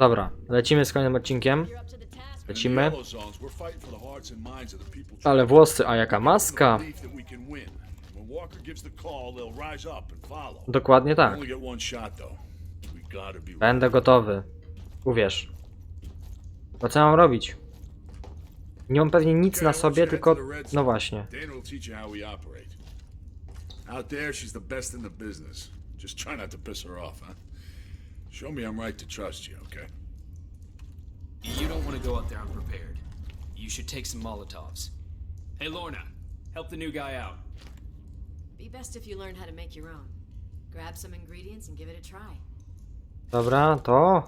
Dobra, lecimy z kolejnym odcinkiem. Lecimy. Ale włosy, a jaka maska? Dokładnie tak. Będę gotowy. Uwierz. Bo co mam robić? Nie mam pewnie nic na sobie, tylko... No właśnie. Out there, she's the best in the business. Just try not to piss her off, huh? Show me I'm right to trust you, okay? You don't want to go out there unprepared. You should take some Molotovs. Hey, Lorna, help the new guy out. Be best if you learn how to make your own. Grab some ingredients and give it a try. Dobra, to...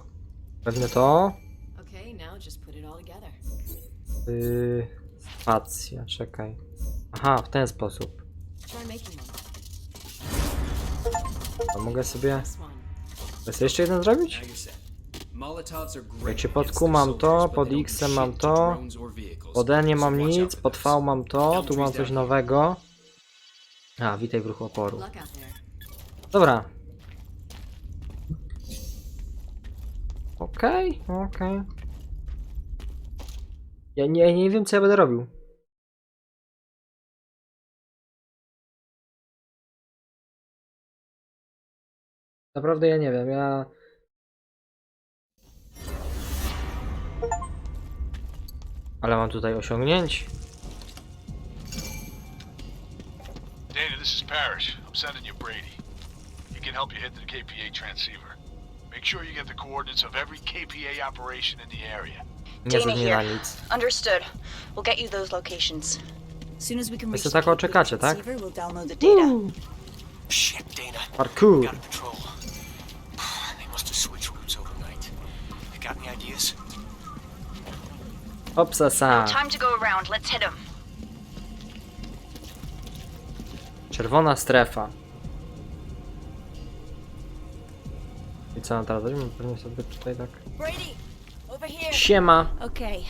Pewnie to... Okay, now just put it all together. Yy... Spacja, czekaj. Aha, w ten sposób. Try making one. A mogę sobie... This one. Chcę jeszcze jeden zrobić? Wiecie, pod Q mam to, pod X mam to. Pod E nie mam nic, pod. V mam to, tu mam coś nowego. A, witaj w ruchu oporu. Dobra. Okej, okej. Ja nie, nie wiem co ja będę robił. Naprawdę ja nie wiem, ja... Ale mam tutaj osiągnięć. Dana, this is Parrish. I'm sending you Brady. He can help you hit the KPA transceiver. Make sure you get the coordinates of every KPA operation in the area. Nie Dana zmienia here. nic. Understood. We'll get you those locations. As soon as we can Wy reach the tak KPA czekacie, tak? transceiver, we'll download the data. Shit, Dana. Parkour. Got a patrol. They must have switched routes overnight. You got any ideas? Obsesa. Time to go around. Let's hit them. Czerwona strefa. I co mam teraz zrobić? Pewnie sobie tutaj tak... Brady, over here. Siema! Okay,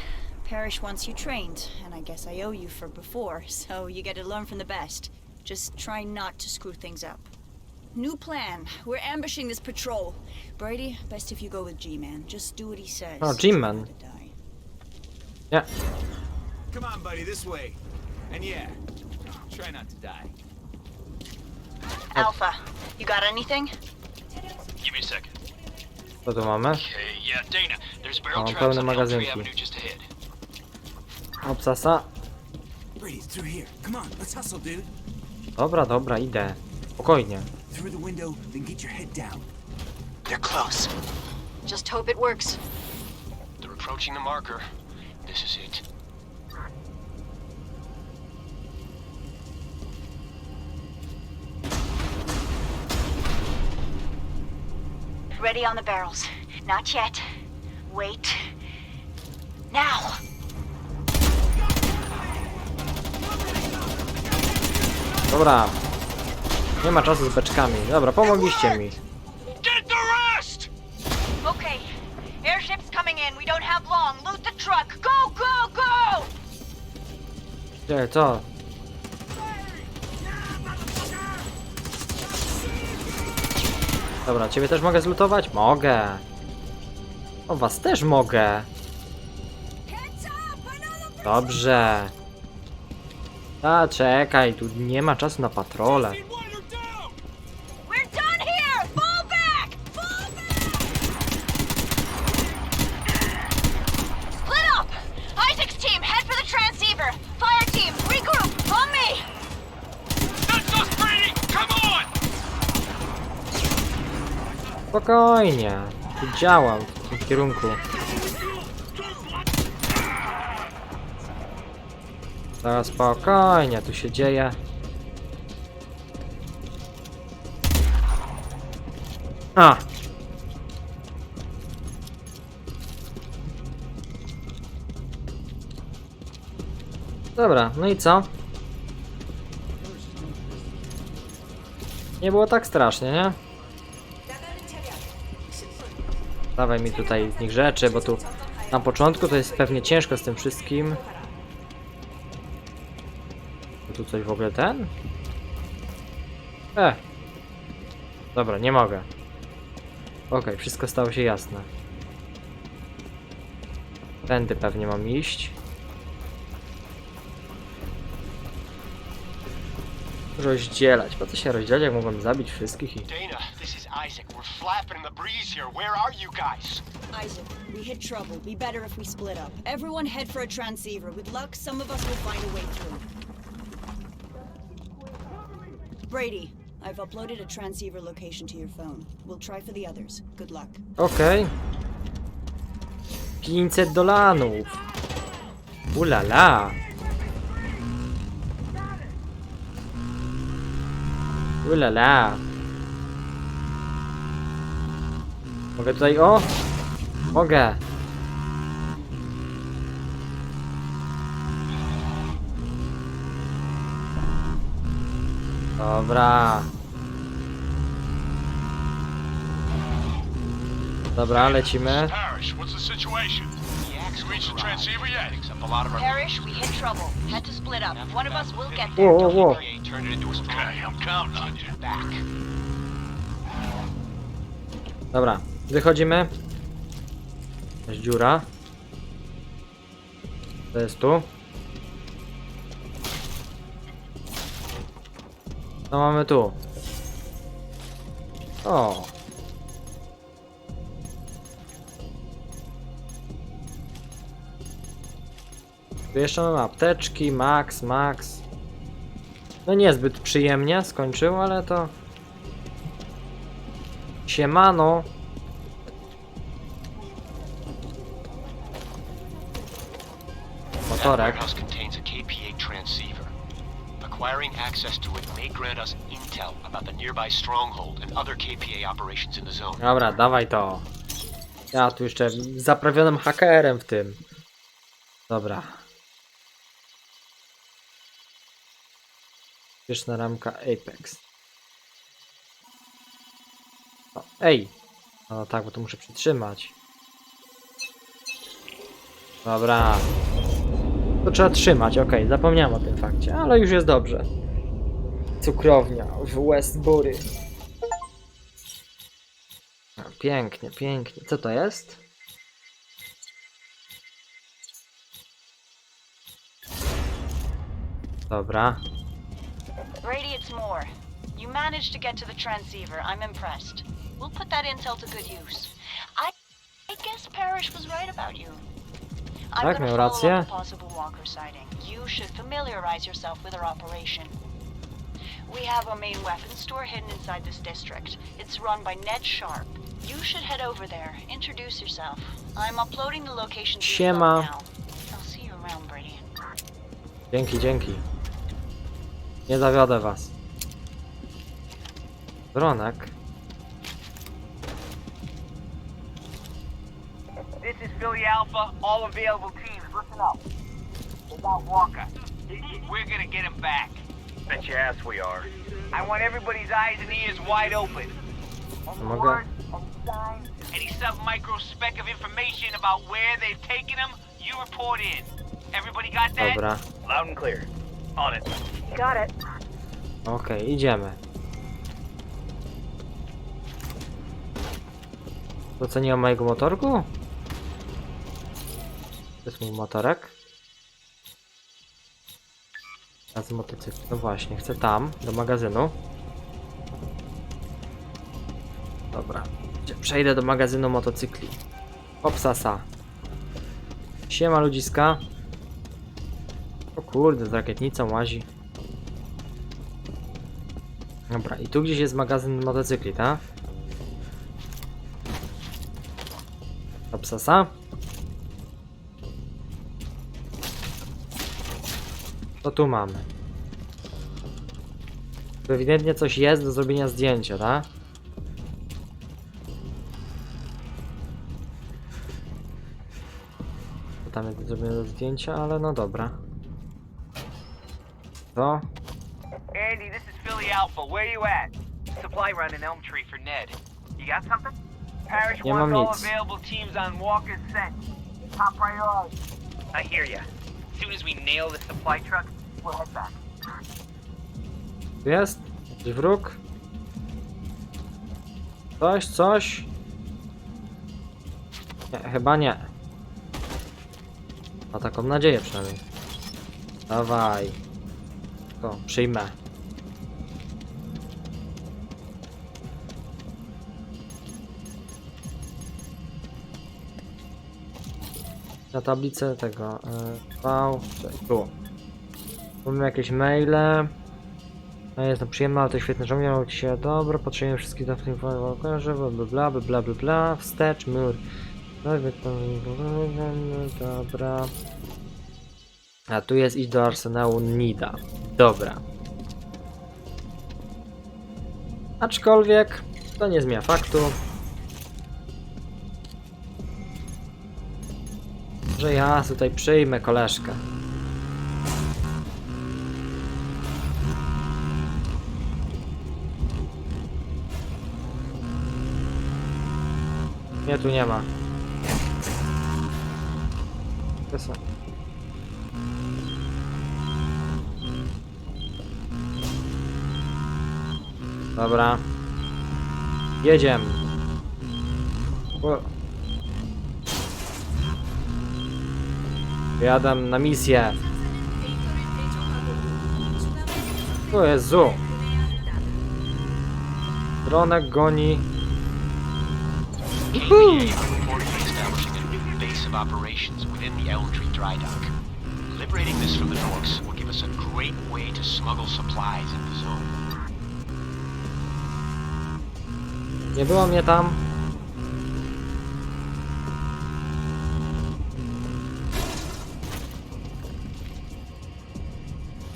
Parrish wants you trained, and I guess I owe you for before, so you get to learn from the best. Just try not to screw things up. New plan. We're ambushing this patrol. Brady, best if you go with G-Man. Just do what he says. Oh, G-Man. Try not to die. Nie. Come on, buddy, this way. And yeah, try not to die. Alpha, you got anything? Give me a second. Co tu mamy? Okay, yeah, Dana. There's barrel Mam traps pełne on Elm Tree magazynki. Avenue just ahead. Obsasa. Brady, it's through here. Come on, let's hustle, dude. Dobra, dobra, idę. Spokojnie. Through the window, then get your head down. They're close. Just hope it works. They're approaching the marker. This is it. Ready on the barrels. Not yet. Wait. Now! Dobra. Nie ma czasu z beczkami. Dobra, pomogliście mi. Get the rest! Okay. Airship's coming in. We don't have long. Loot the truck. Go, go, go! Gdzie, co? Dobra, ciebie też mogę zlutować? Mogę. O, was też mogę. Dobrze. A, czekaj, tu nie ma czasu na patrole. We're done here! Fall back! Fall Teraz spokojnie, tu się dzieje. A! Dobra, no i co? Nie było tak strasznie, nie? Dawaj mi tutaj z nich rzeczy, bo tu na początku to jest pewnie ciężko z tym wszystkim. Tu coś w ogóle ten? E. Dobra, nie mogę. Okej, wszystko stało się jasne. Tędy pewnie mam iść. Rozdzielać. Po co się rozdzielać, jak mogłem zabić wszystkich i... Dana, this is Isaac. We're flapping in the breeze here. Where are you guys? Isaac, we hit trouble. Be better if we split up. Everyone head for a transceiver. With luck, some of us will find a way through. Brady, I've uploaded a transceiver location to your phone. We'll try for the others. Good luck. Okej. 500 dolarów. Ulala. Ulala. Mogę tutaj, o! Mogę. Dobra. Dobra, lecimy. Parrish, what's the situation? You reached the transceiver yet? Except a lot of our Parrish, we hit trouble. Had to split up. One of us will get Whoa, there. whoa, whoa. turned it into a Okay, I'm counting on you. back. Dobra, wychodzimy. Jest dziura. To jest tu. Co mamy tu? O. Tu jeszcze mamy apteczki, max, max. No niezbyt przyjemnie skończył, ale to... Siemano. Motorek. Acquiring access to us intel about the nearby stronghold and other KPA operations in the zone. Dobra, dawaj to. Ja tu jeszcze zaprawionym hakerem w tym. Dobra. Wieczna ramka Apex. O, ej! No tak, bo to muszę przytrzymać. Dobra. To trzeba trzymać, okej, zapomniałem o tym fakcie, ale już jest dobrze. Cukrownia w Westbury. Pięknie, pięknie. Co to jest? Dobra. Brady, it's more. You managed to get to the transceiver. I'm impressed. We'll put that intel to good use. I, I guess Parrish was right about you. I'm Tak, gonna miał follow rację. up a possible Walker sighting. You should familiarize yourself with our operation. We have a main weapons store hidden inside this district. It's run by Ned Sharp. You should head over there. Introduce yourself. I'm uploading the location to your Siema. phone now. I'll see you around, Brady. Dzięki, dzięki. Nie zawiodę was. Bronek. This is Philly Alpha. All available teams, listen up. Without Walker, we're gonna get him back. Bet your ass we are. I want everybody's eyes and ears wide open. Oh any my God. any sub-micro speck of information about where they've taken him, you report in. Everybody got that? Dobra. Loud and clear. On it. Got it. Okej, idziemy. To co nie o mojego motorku? To jest mój motorek. A z motocykl. No właśnie, chcę tam, do magazynu. Dobra. Przejdę do magazynu motocykli. Opsasa. Siema ludziska. O kurde, z rakietnicą łazi. Dobra, i tu gdzieś jest magazyn motocykli, tak? Opsasa. To tu mamy. Tu ewidentnie coś jest do zrobienia zdjęcia, tak? To tam jest do zrobienia zdjęcia, ale no dobra. To? Andy, this is Philly Alpha. Where you at? Supply run in Elm Tree for Ned. You got something? Parish Nie wants all nic. available teams on Walker's scent. Top priority. I hear ya. As soon as we nail the supply truck, jest? Jakiś wróg? Coś, coś? Nie, chyba nie. Ma taką nadzieję przynajmniej. Dawaj. To, przyjmę. Na tablicę tego. y, V. Tu. Mamy jakieś maile. No jest to przyjemne, ale to świetne, że miał się dobra, potrzebujemy wszystkich bla bla bla bla bla bla bla, wstecz, mur. Dobra. A tu jest iść do arsenału Nida. Dobra. Aczkolwiek to nie zmienia faktu, że ja tutaj przyjmę koleżkę. Nie, tu nie ma. To są. Dobra. Jedziemy. O. Jadę na misję. O Jezu. Dronek goni. KPA are reportedly establishing a new base of operations within the Elm Tree dry dock. Liberating this from the Norks will give us a great way to smuggle supplies into the zone. Nie było mnie tam.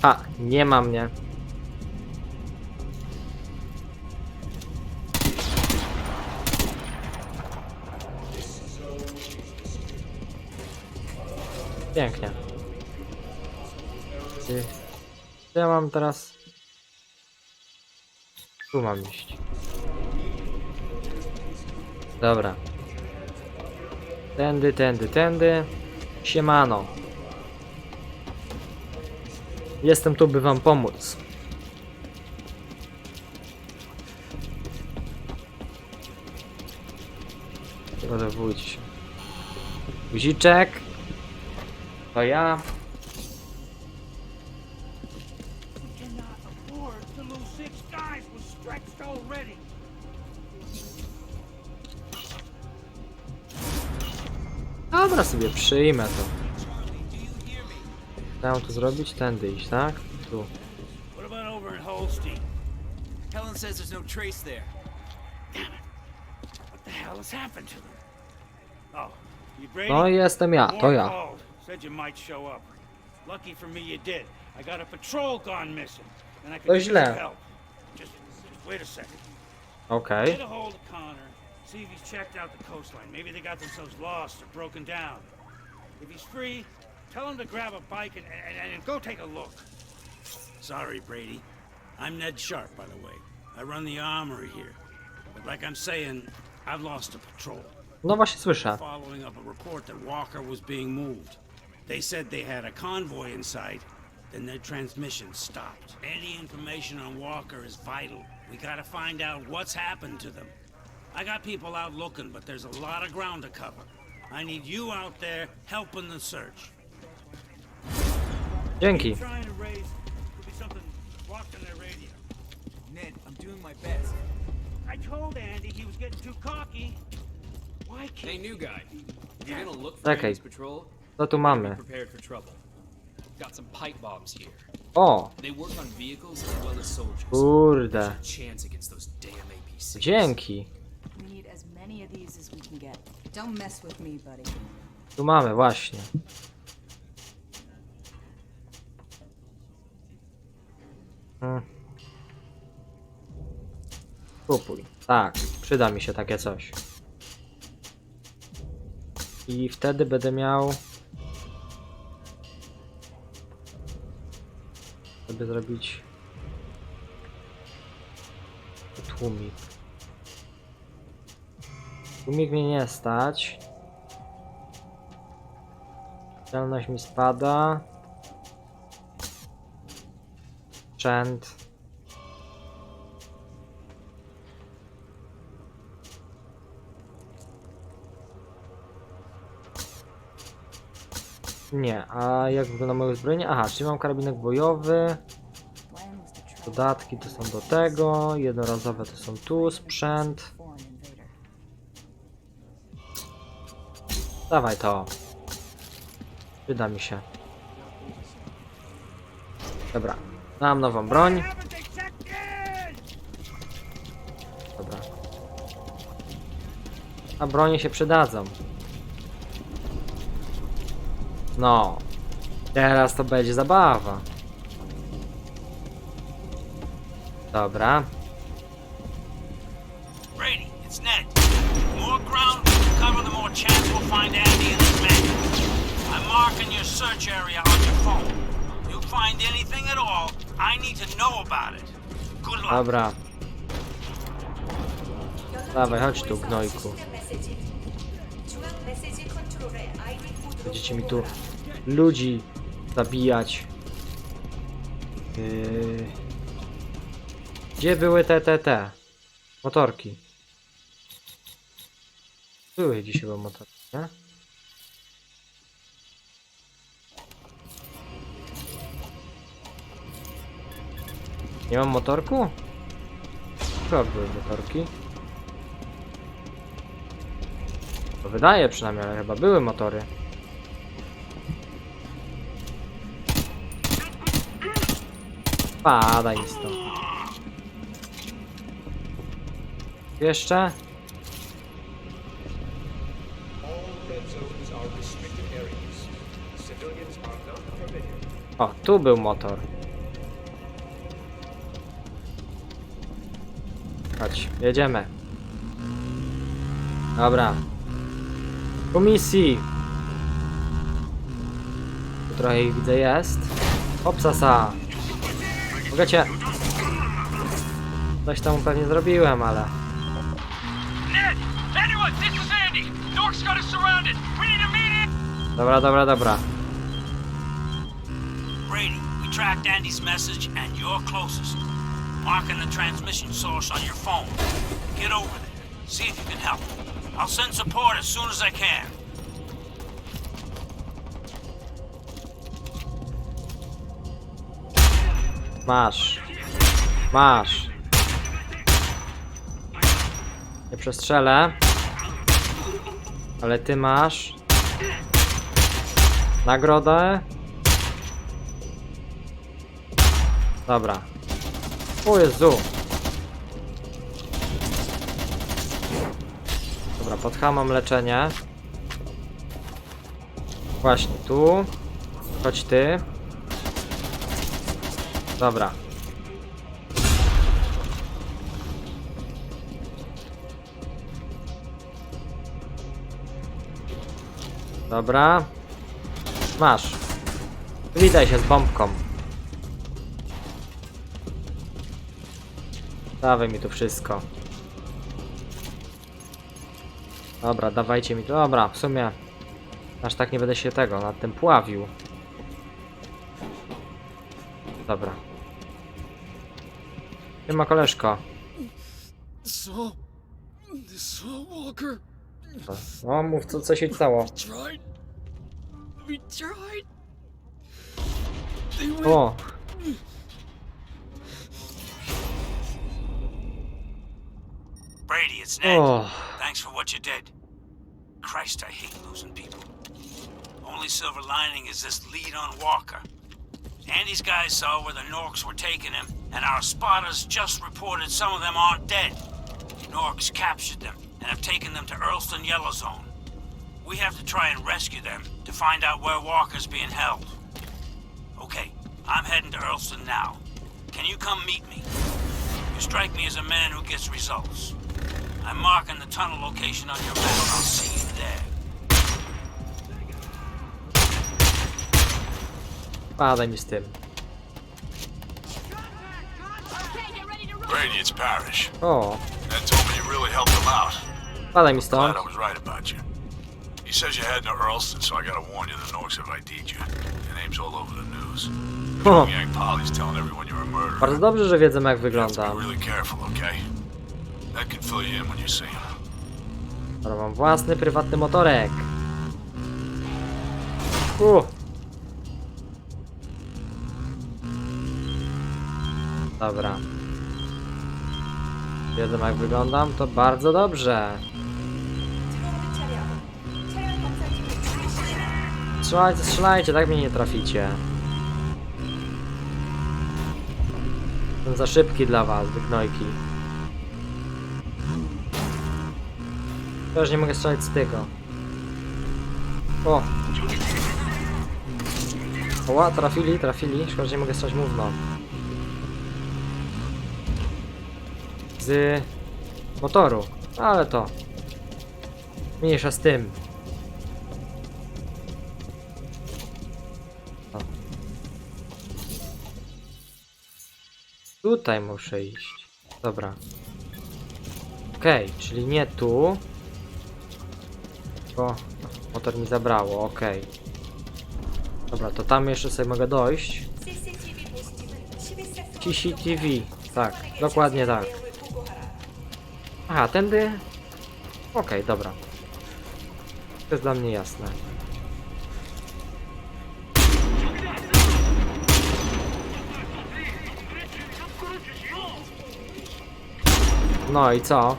A, nie ma mnie. Pięknie. Gdzie ja mam teraz? Tu mam iść. Dobra. Tędy, tędy, tędy. Siemano. Jestem tu, by wam pomóc. Przygotowujcie się. Guziczek. Stretched already. Dobra, sobie przyjmę to. Chciałem to zrobić? Tędy iść, tak? Tu. What about over in Holstein? Helen says there's no trace there. What the hell has happened to them? Oh, you Brady? No jestem ja, to ja. Called. Said you might show up. Lucky for me you did. I got a patrol gone missing. And I could use źle. your help. Just, just wait a second. Okej. Get a hold of Connor. See if he's checked out the coastline. Maybe they got themselves lost or broken down. If he's free, tell him to grab a bike and, and, and go take a look. Sorry, Brady. I'm Ned Sharp, by the way. I run the armory here. But like I'm saying, I've lost a patrol. No właśnie słyszę. Following up a report that Walker was being moved. They said they had a convoy in sight, then their transmission stopped. Any information on Walker is vital. We gotta find out what's happened to them. I got people out looking, but there's a lot of ground to cover. I need you out there helping the search. Dzięki. Trying to raise could be something blocked in their radio. Ned, I'm doing my best. I told Andy he was getting too cocky. Why can't Hey, new guy. You're gonna look for Czekaj. enemies patrol, Co tu mamy? prepared for trouble. Got some pipe bombs here. O! They work on vehicles as well as soldiers. Kurde. A chance against those damn APCs. Dzięki. We need as many of these as we can get. Don't mess with me, buddy. Tu mamy, właśnie. Hmm. Kupuj. Tak, przyda mi się takie coś. I wtedy będę miał... Żeby zrobić... Tłumik. Tłumik mnie nie stać. Celność mi spada. Sprzęt. Nie, a jak wygląda moje uzbrojenie? Aha, czyli mam karabinek bojowy. Dodatki to są do tego, jednorazowe to są tu, sprzęt. Dawaj to. Przyda mi się. Dobra, mam nową broń. Dobra. A bronie się przydadzą. No. Teraz to będzie zabawa. Dobra. Brady, it's Ned. The more ground we cover, the more chance we'll find Andy and his men. I'm marking your search area on your phone. You find anything at all, I need to know about it. Good luck. Dobra. Dawaj, chodź tu, gnojku. Będziecie mi tu ludzi zabijać. Yy... Gdzie były te, te, te? Motorki. Były gdzieś chyba motorki, nie? Nie mam motorku? Chyba były motorki. To wydaje przynajmniej, ale chyba były motory. Padaj stąd. Jeszcze? O, tu był motor. Chodź, jedziemy. Dobra. Po misji. Tu trochę ich widzę jest. Hopsasa. Mogę cię... Coś tam pewnie zrobiłem, ale... Ned! Anyone, this is Andy! Nork's got us surrounded! We need immediate... Dobra, dobra, dobra. Brady, we tracked Andy's message and you're closest. Marking the transmission source on your phone. Get over there. See if you can help. I'll send support as soon as I can. Masz. Masz. Nie przestrzelę. Ale ty masz. Nagrodę. Dobra. O Jezu. Dobra, pod H mam leczenie. Właśnie tu. Chodź ty. Dobra. Dobra. Masz. Witaj się z bombką. Dawaj mi tu wszystko. Dobra, dawajcie mi to. Dobra, w sumie aż tak nie będę się tego nad tym pławił. Dobra. Nie ma koleżko. So, so Walker No, mów co, co się stało. tried. We tried. They went. O, Brady, it's Ned. o. Thanks for what you did. Christ, I hate losing people. Only silver lining is this lead on Walker. Andy's guys saw where the Norks were taking him, and our spotters just reported some of them aren't dead. The Norks captured them and have taken them to Earlston Yellow Zone. We have to try and rescue them to find out where Walker's being held. Okay, I'm heading to Earlston now. Can you come meet me? You strike me as a man who gets results. I'm marking the tunnel location on your map. I'll see you there. Padaj mi z tym. Radiance Parish. O, That told me you really helped him out. padaj mi stąd. Glad I was right about you. He says you're heading to Earlston, so I gotta warn you the Norks have ID'd you. Your name's all over the news. Huh. Polly's telling everyone you're a murderer. Bardzo dobrze, że wiedzę jak You have to wyglądam. be really careful, okay? That can fill you in when you see him. Dobra, mam własny, prywatny motorek. U. Dobra. Wiadomo jak wyglądam, to bardzo dobrze. Strzelajcie, strzelajcie, tak mnie nie traficie. Jestem za szybki dla was, wygnojki. Też nie mogę strzelać z tego. O! Oła, trafili, trafili. Szkoda, że nie mogę strzelać mówno. Z motoru. Ale to. Mniejsza z tym. O. Tutaj muszę iść. Dobra. Okej, czyli nie tu. Tylko motor mi zabrało, okej. Dobra, to tam jeszcze sobie mogę dojść. CCTV, tak, dokładnie tak. Aha, tędy. Okej, dobra. To jest dla mnie jasne. No i co?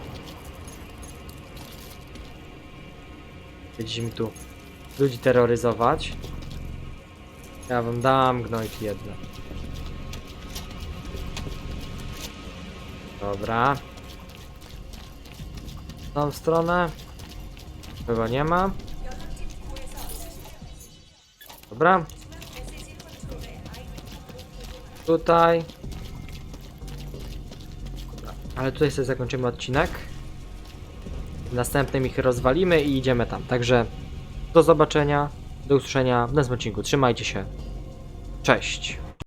Będziemy tu ludzi terroryzować. Ja wam dam gnojki jedne. Dobra. Tą stronę. Chyba nie ma. Dobra. Tutaj. Ale tutaj sobie zakończymy odcinek. W następnym ich rozwalimy i idziemy tam. Także do zobaczenia, do usłyszenia w następnym odcinku. Trzymajcie się. Cześć.